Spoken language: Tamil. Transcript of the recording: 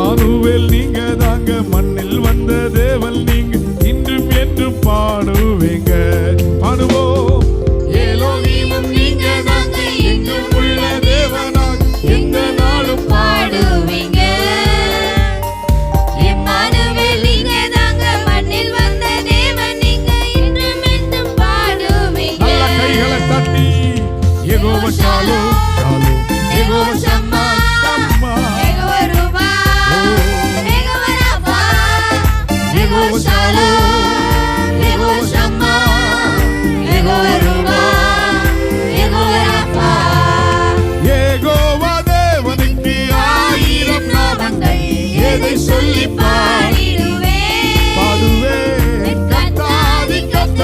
இமானுவேல் நீங்க தாங்க மண்ணில் வந்த தேவல். நீங்க இன்றும் என்றும் பாடுவேங்க. deixou.